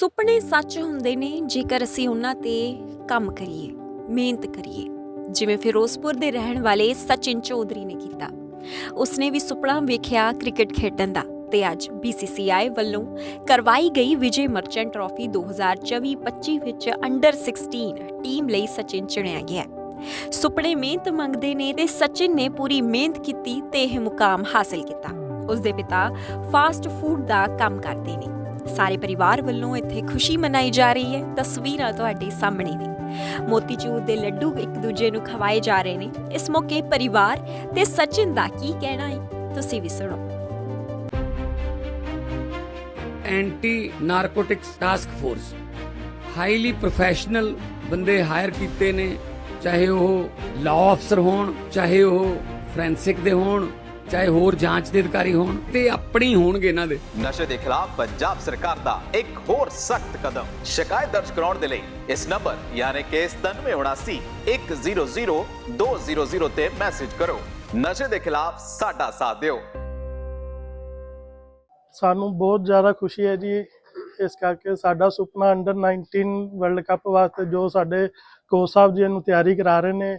ਸੁਪਨੇ ਸੱਚ ਹੁੰਦੇ ਨੇ, ਜੇਕਰ ਅਸੀਂ ਉਹਨਾਂ ਤੇ ਕੰਮ ਕਰੀਏ, ਮਿਹਨਤ ਕਰੀਏ। ਜਿਵੇਂ ਫਿਰੋਜ਼ਪੁਰ ਦੇ ਰਹਿਣ ਵਾਲੇ ਸਚਿਨ ਚੌਧਰੀ ਨੇ ਕੀਤਾ। ਉਸਨੇ ਵੀ ਸੁਪਨਾ ਵੇਖਿਆ ਕ੍ਰਿਕਟ ਖੇਡਣ ਦਾ ਤੇ ਅੱਜ BCCI ਵੱਲੋਂ ਕਰਵਾਈ ਗਈ ਵਿਜੇ ਮਰਚੈਂਟ ਟਰਾਫੀ 2024-25 ਵਿੱਚ ਅੰਡਰ 16 ਟੀਮ ਲਈ ਸਚਿਨ ਚੁਣਿਆ ਗਿਆ ਸੁਪਨੇ ਮਿਹਨਤ ਮੰਗਦੇ ਨੇ ਤੇ ਸਚਿਨ ਨੇ ਪੂਰੀ ਮਿਹਨਤ ਕੀਤੀ ਤੇ ਇਹ ਮੁਕਾਮ ਹਾਸਲ ਕੀਤਾ। ਉਸ ਦੇ ਪਿਤਾ ਫਾਸਟ ਫੂਡ ਦਾ ਕੰਮ ਕਰਦੇ ਨੇ। ਸਾਰੇ ਪਰਿਵਾਰ ਵੱਲੋਂ ਇੱਥੇ ਖੁਸ਼ੀ ਮਨਾਈ ਜਾ ਰਹੀ ਹੈ। ਤਸਵੀਰਾਂ ਤੁਹਾਡੇ ਸਾਹਮਣੇ ਨੇ। ਮੋਤੀਚੂਰ ਦੇ ਲੱਡੂ ਇੱਕ ਦੂਜੇ ਨੂੰ ਖਵਾਏ ਜਾ ਰਹੇ ਨੇ। ਇਸ ਮੌਕੇ ਪਰਿਵਾਰ ਤੇ ਸਚਿਨ ਦਾ ਕੀ ਕਹਿਣਾ ਹੈ? ਤੁਸੀਂ ਵੀ ਸੁਣੋ। Anti narcotics task force highly professional ਬੰਦੇ ਹਾਇਰ ਕੀਤੇ ਨੇ। ਚਾਹੇ ਉਹ ਲਾਅ ਅਫਸਰ ਹੋਣ, ਚਾਹੇ ਉਹ ਫੋਰੈਂਸਿਕ ਦੇ ਹੋਣ ਚਾਹੇ ਹੋਰ ਜਾਂਚ ਦੇ ਅਧਿਕਾਰੀ ਹੋਣ ਤੇ ਆਪਣੀ ਹੋਣਗੇ ਇਹਨਾਂ ਦੇ। ਨਸ਼ੇ ਦੇ ਖਿਲਾਫ ਪੰਜਾਬ ਸਰਕਾਰ ਦਾ ਇੱਕ ਹੋਰ ਸਖਤ ਕਦਮ। ਸ਼ਿਕਾਇਤ ਦਰਜ ਕਰਾਉਣ ਦੇ ਲਈ ਇਸ ਨੰਬਰ ਯਾਨੀ ਕਿ 9779 100 200 ਤੇ ਮੈਸੇਜ ਕਰੋ। ਨਸ਼ੇ ਦੇ ਖਿਲਾਫ ਸਾਡਾ ਸਾਥ ਦਿਓ। ਸਾਨੂੰ ਬਹੁਤ ਜ਼ਿਆਦਾ ਖੁਸ਼ੀ ਹੈ ਜੀ ਇਸ ਕਰਕੇ ਸਾਡਾ ਸੁਪਨਾ ਅੰਡਰ 19 ਵਰਲਡ ਕੱਪ ਵਾਸਤੇ ਜੋ ਸਾਡੇ ਕੋਚ ਸਾਹਿਬ ਜੀ ਇਹਨੂੰ ਤਿਆਰੀ ਕਰਾ ਰਹੇ ਨੇ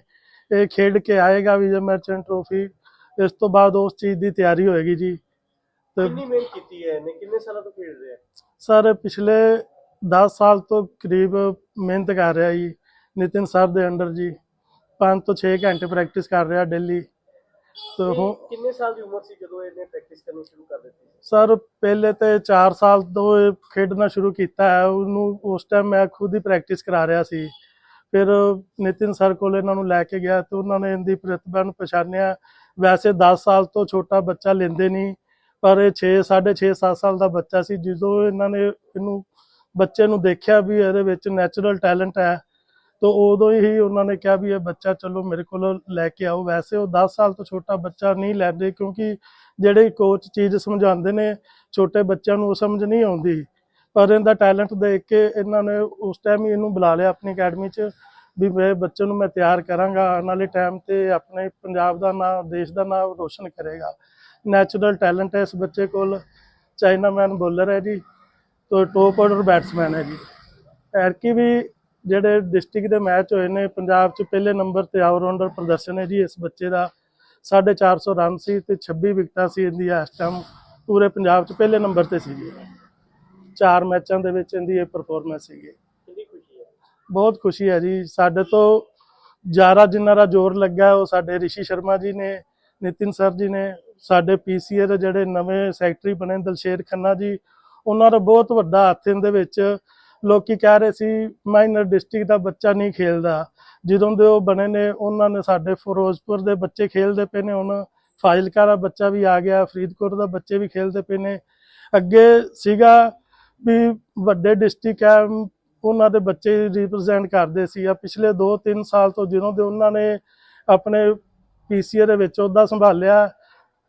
ਇਹ ਖੇਡ ਕੇ ਆਏਗਾ ਵਿਜੇ ਮਰਚੈਂਟ ਟਰੋਫੀ। ਇਸ ਤੋਂ ਬਾਅਦ ਉਸ ਚੀਜ਼ ਦੀ ਤਿਆਰੀ ਹੋਏਗੀ ਜੀ। ਤੇ ਕਿੰਨੀ ਮਿਹਨਤ ਕੀਤੀ ਹੈ ਇਹਨੇ? ਕਿੰਨੇ ਸਾਲਾਂ ਤੋਂ ਖੇਡ ਰਿਹਾ? ਸਰ ਪਿਛਲੇ 10 ਸਾਲ ਤੋਂ ਕਰੀਬ ਮਿਹਨਤ ਕਰ ਰਿਹਾ ਜੀ ਨਿਤਿਨ ਸਰ ਦੇ ਅੰਡਰ ਜੀ। 5 ਤੋਂ 6 ਘੰਟੇ ਪ੍ਰੈਕਟਿਸ ਕਰ ਰਿਹਾ ਡੇਲੀ ਤੇ ਕਿੰਨੇ ਸਾਲ ਦੀ ਉਮਰ ਸੀ ਜਦੋਂ ਇਹਨੇ ਪ੍ਰੈਕਟਿਸ ਕਰਨੀ ਸ਼ੁਰੂ ਕਰ ਦਿੱਤੀ ਸਰ ਪਹਿਲੇ ਤੇ 4 ਸਾਲ ਤੋਂ ਇਹ ਖੇਡਣਾ ਸ਼ੁਰੂ ਕੀਤਾ ਹੈ। ਉਹਨੂੰ ਉਸ ਟਾਈਮ ਮੈਂ ਖੁਦ ਹੀ ਪ੍ਰੈਕਟਿਸ ਕਰਾ ਰਿਹਾ ਸੀ। ਫਿਰ ਨਿਤਿਨ ਸਰ ਕੋਲ ਇਹਨਾਂ ਨੂੰ ਲੈ ਕੇ ਗਿਆ ਤੇ ਉਹਨਾਂ ਨੇ ਇਹਦੀ ਪ੍ਰਤਿਭਾ ਨੂੰ ਪਛਾਣਿਆ। ਵੈਸੇ 10 ਸਾਲ ਤੋਂ ਛੋਟਾ ਬੱਚਾ ਲੈਂਦੇ ਨਹੀਂ, ਪਰ ਇਹ 6 6.5 7 ਸਾਲ ਦਾ ਬੱਚਾ ਸੀ। ਜਦੋਂ ਇਹਨਾਂ ਨੇ ਇਹਨੂੰ, ਬੱਚੇ ਨੂੰ ਦੇਖਿਆ ਵੀ ਇਹਦੇ ਵਿੱਚ ਨੈਚੁਰਲ ਟੈਲੈਂਟ ਹੈ, ਤਾਂ ਉਦੋਂ ਹੀ ਉਹਨਾਂ ਨੇ ਕਿਹਾ ਵੀ ਇਹ ਬੱਚਾ ਚਲੋ ਮੇਰੇ ਕੋਲ ਲੈ ਕੇ ਆਓ। ਵੈਸੇ ਉਹ 10 ਸਾਲ ਤੋਂ ਛੋਟਾ ਬੱਚਾ ਨਹੀਂ ਲੈਂਦੇ ਕਿਉਂਕਿ ਜਿਹੜੇ ਕੋਚ ਚੀਜ਼ ਸਮਝਾਉਂਦੇ ਨੇ, ਛੋਟੇ ਬੱਚਿਆਂ ਨੂੰ ਉਹ ਸਮਝ ਨਹੀਂ ਆਉਂਦੀ। ਪਰ ਇਹਦਾ ਟੈਲੈਂਟ ਦੇਖ ਕੇ ਇਹਨਾਂ ਨੇ ਉਸ ਟਾਈਮ ਹੀ ਇਹਨੂੰ ਬੁਲਾ ਲਿਆ ਆਪਣੀ ਅਕੈਡਮੀ 'ਚ ਵੀ ਮੇਰੇ ਬੱਚੇ ਨੂੰ ਮੈਂ ਤਿਆਰ ਕਰਾਂਗਾ ਆਉਣ ਵਾਲੇ ਟਾਈਮ ਤੇ ਆਪਣੇ ਪੰਜਾਬ ਦਾ ਨਾਮ ਦੇਸ਼ ਦਾ ਨਾਮ ਰੋਸ਼ਨ ਕਰੇਗਾ। ਨੈਚੁਰਲ ਟੈਲੈਂਟ ਹੈ ਇਸ ਬੱਚੇ ਕੋਲ। ਚਾਈਨਾਮੈਨ ਬੋਲਰ ਹੈ ਜੀ। ਤੋ ਟੋਪ ਆਰਡਰ ਬੈਟਸਮੈਨ ਹੈ ਜੀ। ਐਰਕੀ ਵੀ ਜਿਹੜੇ ਡਿਸਟ੍ਰਿਕਟ ਦੇ ਮੈਚ ਹੋਏ ਨੇ, ਪੰਜਾਬ 'ਚ ਪਹਿਲੇ ਨੰਬਰ ਤੇ ਆਲਰਾਊਂਡਰ ਪ੍ਰਦਰਸ਼ਨ ਹੈ ਜੀ ਇਸ ਬੱਚੇ ਦਾ। 450 ਰਨ ਸੀ ਤੇ 26 ਵਿਕਟਾਂ ਸੀ ਇਹਦੀ ਇਸ ਟਾਈਮ ਪੂਰੇ ਪੰਜਾਬ 'ਚ ਪਹਿਲੇ ਨੰਬਰ ਤੇ ਸੀ ਜੀ। ਚਾਰ ਮੈਚਾਂ ਦੇ ਵਿੱਚ ਇਹਦੀ ਇਹ ਪਰਫਾਰਮੈਂਸ ਸੀਗੀ। ਬਹੁਤ ਖੁਸ਼ੀ ਹੈ ਜੀ। ਸਾਡੇ ਤੋਂ ਜ਼ਿਆਦਾ ਜਿਨ੍ਹਾਂ ਦਾ ਜ਼ੋਰ ਲੱਗਾ ਉਹ ਸਾਡੇ ਰਿਸ਼ੀ ਸ਼ਰਮਾ ਜੀ ਨੇ ਨਿਤਿਨ ਸਰ ਜੀ ਨੇ ਸਾਡੇ ਪੀਸੀਏ ਦੇ ਜਿਹੜੇ ਨਵੇਂ ਸੈਕਟਰੀ ਬਣੇ ਦਲਸ਼ੇਰ ਖੰਨਾ ਜੀ ਉਹਨਾਂ ਦਾ ਬਹੁਤ ਵੱਡਾ ਹੱਥ ਇਹਦੇ ਵਿੱਚ। ਲੋਕੀ ਕਹਿ ਰਹੇ ਸੀ ਮਾਈਨਰ ਡਿਸਟ੍ਰਿਕਟ ਦਾ ਬੱਚਾ ਨਹੀਂ ਖੇਲਦਾ। ਜਦੋਂ ਦੇ ਉਹ ਬਣੇ ਨੇ ਉਹਨਾਂ ਨੇ ਸਾਡੇ ਫਿਰੋਜ਼ਪੁਰ ਦੇ ਬੱਚੇ ਖੇਲਦੇ ਪਏ ਨੇ। ਹੁਣ ਫਾਜ਼ਿਲਕਾ ਦਾ ਬੱਚਾ ਵੀ ਆ ਗਿਆ ਫਰੀਦਕੋਟ ਦਾ ਬੱਚੇ ਵੀ ਖੇਲਦੇ ਪਏ ਨੇ। ਅੱਗੇ ਸੀਗਾ ਵੀ ਵੱਡੇ ਡਿਸਟ੍ਰਿਕਟ ਹੈ, ਉਹਨਾਂ ਦੇ ਬੱਚੇ ਰਿਪਰੈਜ਼ੈਂਟ ਕਰਦੇ ਸੀ ਆ। ਪਿਛਲੇ 2-3 ਸਾਲ ਤੋਂ ਜਦੋਂ ਦੇ ਉਹਨਾਂ ਨੇ ਆਪਣੇ ਪੀਸੀਏ ਦੇ ਵਿੱਚ ਉਹਦਾ ਸੰਭਾਲਿਆ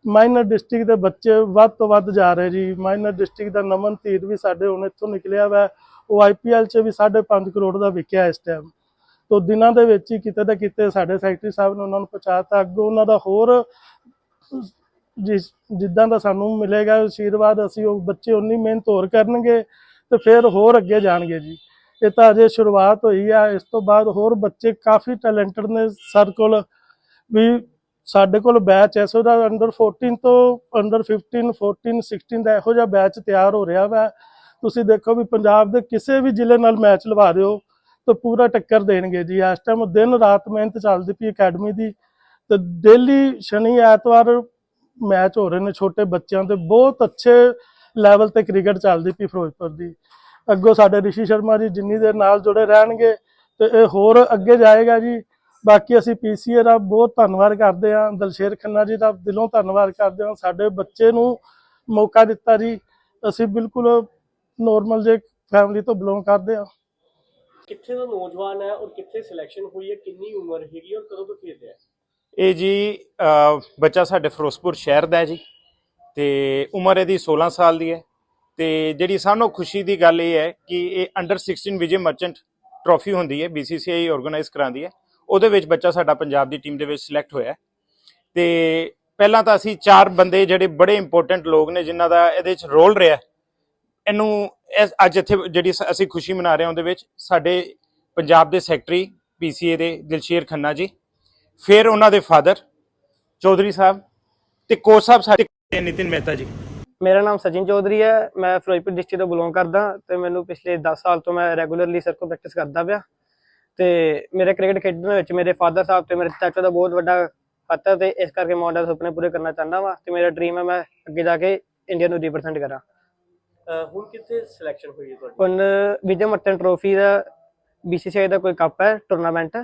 ਮਾਈਨਰ ਡਿਸਟ੍ਰਿਕਟ ਦੇ ਬੱਚੇ ਵੱਧ ਤੋਂ ਵੱਧ ਜਾ ਰਹੇ ਜੀ। ਮਾਈਨਰ ਡਿਸਟ੍ਰਿਕਟ ਦਾ ਨਮਨ ਧੀਰ ਵੀ ਸਾਡੇ ਹੁਣ ਇੱਥੋਂ ਨਿਕਲਿਆ ਵਾ। ਉਹ ਆਈਪੀਐਲ 'ਚ ਵੀ 5.5 ਕਰੋੜ ਦਾ ਵਿਕਿਆ ਇਸ ਟਾਈਮ ਤੋਂ ਦਿਨਾਂ ਦੇ ਵਿੱਚ ਹੀ ਕਿਤੇ ਨਾ ਕਿਤੇ ਸਾਡੇ ਸੈਕਟਰੀ ਸਾਹਿਬ ਨੇ ਉਹਨਾਂ ਨੂੰ ਪਹੁੰਚਾਤਾ। ਅੱਗੋਂ ਉਹਨਾਂ ਦਾ ਹੋਰ ਜਿਸ ਜਿੱਦਾਂ ਦਾ ਸਾਨੂੰ ਮਿਲੇਗਾ ਆਸ਼ੀਰਵਾਦ ਅਸੀਂ ਉਹ ਬੱਚੇ ਉਨੀ ਮਿਹਨਤ ਹੋਰ ਕਰਨਗੇ ਤੇ ਫਿਰ ਹੋਰ ਅੱਗੇ ਜਾਣਗੇ ਜੀ। ਇਹ ਤਾਂ ਅਜੇ ਸ਼ੁਰੂਆਤ ਹੋਈ ਆ, ਇਸ ਤੋਂ ਬਾਅਦ ਹੋਰ ਬੱਚੇ ਕਾਫੀ ਟੈਲੈਂਟਡ ਨੇ ਸਰ ਕੋਲ। ਵੀ ਸਾਡੇ ਕੋਲ ਬੈਚ ਐ ਦਾ ਅੰਡਰ 14 ਤੋਂ ਅੰਡਰ 15 14 16 ਦਾ ਇਹੋ ਜਿਹਾ ਬੈਚ ਤਿਆਰ ਹੋ ਰਿਹਾ ਵਾ। ਤੁਸੀਂ ਦੇਖੋ ਵੀ ਪੰਜਾਬ ਦੇ ਕਿਸੇ ਵੀ ਜ਼ਿਲ੍ਹੇ ਨਾਲ ਮੈਚ ਲਵਾ ਦਿਓ ਤਾਂ ਪੂਰਾ ਟੱਕਰ ਦੇਣਗੇ ਜੀ। ਇਸ ਟਾਈਮ ਦਿਨ ਰਾਤ ਮਿਹਨਤ ਚੱਲਦੀ ਪਈ ਅਕੈਡਮੀ ਦੀ ਤੇ ਡੇਲੀ ਸ਼ਨੀ ਐਤਵਾਰ ਮੈਚ ਹੋ ਰਹੇ ਨੇ ਛੋਟੇ ਬੱਚਿਆਂ ਦੇ ਬਹੁਤ ਅੱਛੇ ਲੈਵਲ ਤੇ ਕ੍ਰਿਕਟ ਚੱਲਦੀ ਪਈ ਫਿਰੋਜ਼ਪੁਰ ਦੀ। ਅੱਗੋਂ ਸਾਡੇ ਰਿਸ਼ੀ ਸ਼ਰਮਾ ਜੀ ਜਿੰਨੀ ਦੇਰ ਨਾਲ ਜੁੜੇ ਰਹਿਣਗੇ ਤੇ ਇਹ ਹੋਰ ਅੱਗੇ ਜਾਏਗਾ ਜੀ। ਬਾਕੀ ਅਸੀਂ ਪੀਸੀਏ ਦਾ ਬਹੁਤ ਧੰਨਵਾਦ ਕਰਦੇ ਹਾਂ, ਦਲਸ਼ੇਰ ਖੰਨਾ ਜੀ ਦਾ ਦਿਲੋਂ ਧੰਨਵਾਦ ਕਰਦੇ ਹਾਂ, ਸਾਡੇ ਬੱਚੇ ਨੂੰ ਮੌਕਾ ਦਿੱਤਾ ਜੀ। ਅਸੀਂ ਬਿਲਕੁਲ ਨੋਰਮਲ ਜੇ ਫੈਮਿਲੀ ਤੋਂ ਬਿਲੋਂਗ ਕਰਦੇ ਹਾਂ। ਕਿੱਥੇ ਦਾ ਨੌਜਵਾਨ ਹੈ ਔਰ ਕਿੱਥੇ ਸਿਲੈਕਸ਼ਨ ਹੋਈ ਹੈ, ਕਿੰਨੀ ਉਮਰ ਹੈਗੀ ਔਰ ਕਦੋਂ ਤੋਂ ਖੇਡ ਹੈ? ਇਹ ਜੀ ਬੱਚਾ ਸਾਡੇ ਫਿਰੋਜ਼ਪੁਰ ਸ਼ਹਿਰ ਦਾ ਹੈ ਜੀ ਤੇ ਉਮਰ ਇਹਦੀ 16 ਸਾਲ ਦੀ ਹੈ ਤੇ ਜਿਹੜੀ ਸਾਨੂੰ ਖੁਸ਼ੀ ਦੀ ਗੱਲ ਇਹ ਹੈ ਕਿ ਇਹ ਅੰਡਰ 16 ਵਿਜੇ ਮਰਚੈਂਟ ਟਰੋਫੀ ਹੁੰਦੀ ਹੈ BCCI ਆਰਗੇਨਾਈਜ਼ ਕਰਾਉਂਦੀ ਹੈ। ਉਹਦੇ ਵਿੱਚ ਬੱਚਾ ਸਾਡਾ ਪੰਜਾਬ ਦੀ ਟੀਮ ਦੇ ਵਿੱਚ ਸਿਲੈਕਟ ਹੋਇਆ ਹੈ। ਤੇ ਪਹਿਲਾਂ ਤਾਂ ਅਸੀਂ ਚਾਰ ਬੰਦੇ ਜਿਹੜੇ ਬੜੇ ਇੰਪੋਰਟੈਂਟ ਲੋਕ ਨੇ, ਜਿਨ੍ਹਾਂ ਦਾ ਇਹਦੇ ਵਿੱਚ ਰੋਲ ਰਿਹਾ ਇਹਨੂੰ ਇਸ, ਅੱਜ ਇੱਥੇ ਜਿਹੜੀ ਸ- ਅਸੀਂ ਖੁਸ਼ੀ ਮਨਾ ਰਹੇ ਹਾਂ, ਉਹਦੇ ਵਿੱਚ ਸਾਡੇ ਪੰਜਾਬ ਦੇ ਸੈਕਟਰੀ ਪੀਸੀਏ ਦੇ ਦਿਲਸ਼ੇਰ ਖੰਨਾ ਜੀ। ਫਿਰ ਉਹਨਾਂ ਦੇ ਫਾਦਰ ਚੌਧਰੀ ਸਾਹਿਬ ਤੇ ਕੋਚ ਸਾਹਿਬ ਸਾਡੇ ਨਿਤਿਨ ਮਹਿਤਾ ਜੀ। ਮੇਰਾ ਨਾਮ ਸਚਿਨ ਚੌਧਰੀ ਹੈ ਮੈਂ ਫਿਰੋਜ਼ਪੁਰ ਡਿਸਟ੍ਰਿਕਟ ਤੋਂ ਬਿਲੋਂਗ ਕਰਦਾ ਤੇ ਮੈਨੂੰ ਪਿਛਲੇ 10 ਸਾਲ ਤੋਂ ਮੈਂ ਰੈਗੂਲਰਲੀ ਸਰਕਲ ਪ੍ਰੈਕਟਿਸ ਕਰਦਾ ਪਿਆ ਤੇ ਮੇਰੇ ਕ੍ਰਿਕਟ ਖੇਡਣ ਵਿੱਚ ਮੇਰੇ ਫਾਦਰ ਸਾਹਿਬ ਤੇ ਮੇਰੇ ਚਾਚਾ ਦਾ ਬਹੁਤ ਵੱਡਾ ਹੱਥ ਹੈ ਤੇ ਇਸ ਕਰਕੇ ਮੈਂ ਉਹਨਾਂ ਦੇ ਸੁਪਨੇ ਪੂਰੇ ਕਰਨਾ ਚਾਹੁੰਦਾ ਵਾਂ ਤੇ ਮੇਰਾ ਡ੍ਰੀਮ ਹੈ ਮੈਂ ਅੱਗੇ ਜਾ ਕੇ ਇੰਡੀਆ ਨੂੰ ਰਿਪਰੈਜ਼ੈਂਟ ਕਰਾਂ। ਹੁਣ ਕਿੱਥੇ ਸਿਲੈਕਸ਼ਨ ਹੋਈ ਹੈ ਤੁਹਾਡੀ? ਹੁਣ ਵਿਜੇ ਮਰਚੈਂਟ ਟਰੋਫੀ ਦਾ BCCI ਦਾ ਕੋਈ ਕੱਪ ਹੈ ਟੂਰਨਾਮੈਂਟ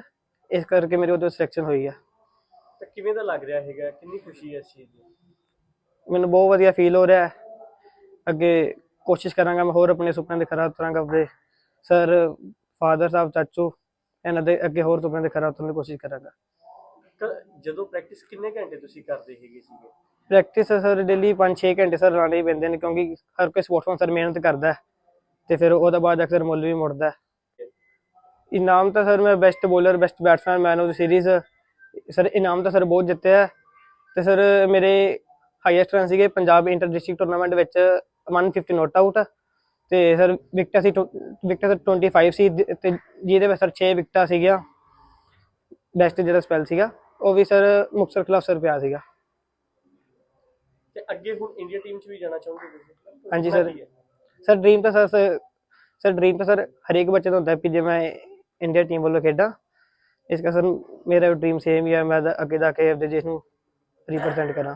ਇਸ ਕਰਕੇ ਮੇਰੀ ਉਹਦੇ ਸਿਲੈਕਸ਼ਨ ਹੋਈ ਹੈ ਤਾਂ ਕਿਵੇਂ ਦਾ ਲੱਗ ਰਿਹਾ ਹੈਗਾ? ਕਿੰਨੀ ਖੁਸ਼ੀ ਹੈ ਇਸ ਚੀਜ਼ ਦੀ? ਮੈਨੂੰ ਬਹੁਤ ਵਧੀਆ ਫੀਲ ਹੋ ਰਿਹਾ। ਹੈ ਅੱਗੇ ਕੋਸ਼ਿਸ਼ ਕਰਾਂਗਾ ਮੈਂ ਹੋਰ ਆਪਣੇ ਸੁਪਨੇ ਦੇ ਖਰਾ ਉਤਰਾਂਗਾ ਆਪਣੇ ਸਰ ਫਾਦਰ ਸਾਹਿਬ ਚਾਚੂ ਇਹਨਾਂ ਦੇ ਅੱਗੇ ਹੋਰ ਸੁਪਨੇ ਦੇ ਖਰਾ ਉਤਰਨ ਦੀ ਕੋਸ਼ਿਸ਼ ਕਰਾਂਗਾ। ਤਾਂ ਜਦੋਂ ਪ੍ਰੈਕਟਿਸ ਕਿੰਨੇ ਘੰਟੇ ਤੁਸੀਂ ਕਰਦੇ ਹੈਗੇ ਸੀਗੇ? ਪ੍ਰੈਕਟਿਸ ਸਰ ਡੇਲੀ 5-6 ਘੰਟੇ ਸਰ ਲਾਣੇ ਹੀ ਪੈਂਦੇ ਨੇ ਕਿਉਂਕਿ ਹਰ ਕੋਈ ਸਪੋਰਟਸਮੈਨ ਸਰ ਮਿਹਨਤ ਕਰਦਾ ਹੈ ਤੇ ਫਿਰ ਉਹਦਾ ਬਾਅਦ ਅਕਸਰ ਮੁੱਲ ਵੀ ਮੁੜਦਾ ਹੈ। ਇਨਾਮ ਤਾਂ ਸਰ ਮੈਂ best bowler best batsman man of the series sir ਇਨਾਮ ਤਾਂ ਸਰ ਬਹੁਤ ਜਿੱਤੇ ਹੈ ਤੇ ਸਰ ਮੇਰੇ ਹਾਈਐਸਟ ਰਨ ਸੀਗੇ ਪੰਜਾਬ ਇੰਟਰ ਡਿਸਟ੍ਰਿਕਟ ਟੂਰਨਾਮੈਂਟ ਵਿੱਚ 150 ਨੋਟ ਆਊਟ ਤੇ ਸਰ ਵਿਕਟਾਂ ਸੀ ਵਿਕਟਾਂ ਸਰ 25 ਸੀ ਤੇ ਜਿਹਦੇ ਵਿੱਚ ਸਰ 6 ਵਿਕਟਾਂ ਸੀਗੀਆਂ। ਬੈਸਟ ਜਿਹੜਾ ਸਪੈਲ ਸੀਗਾ ਉਹ ਵੀ ਸਰ ਮੁਕਤਸਰ ਖਿਲਾਫ ਸਰ ਪਿਆ ਸੀਗਾ। ਤੇ ਅੱਗੇ ਹੁਣ ਇੰਡੀਆ ਟੀਮ 'ਚ ਵੀ ਜਾਣਾ ਤੁਸੀਂ? ਹਾਂਜੀ ਸਰ। ਸਰ ਡ੍ਰੀਮ ਤਾਂ ਸਰ ਸਰ ਡ੍ਰੀਮ ਤਾਂ ਸਰ ਹਰੇਕ ਬੱਚੇ ਦਾ ਹੁੰਦਾ ਹੈ ਕਿ ਜੇ ਮੈਂ ਇੰਡੀਆ ਟੀਮ ਵੱਲੋਂ ਖੇਡਾਂ। ਇਸ ਕਰਕੇ ਸਰ ਮੇਰਾ ਡ੍ਰੀਮ ਸੇਮ ਹੀ ਹੈ ਮੈਂ ਤਾਂ ਅੱਗੇ ਦਾ ਕੇ ਆਪਦੇ ਦੇਸ਼ ਨੂੰ ਰਿਪਰੈਜ਼ੈਂਟ ਕਰਾਂ।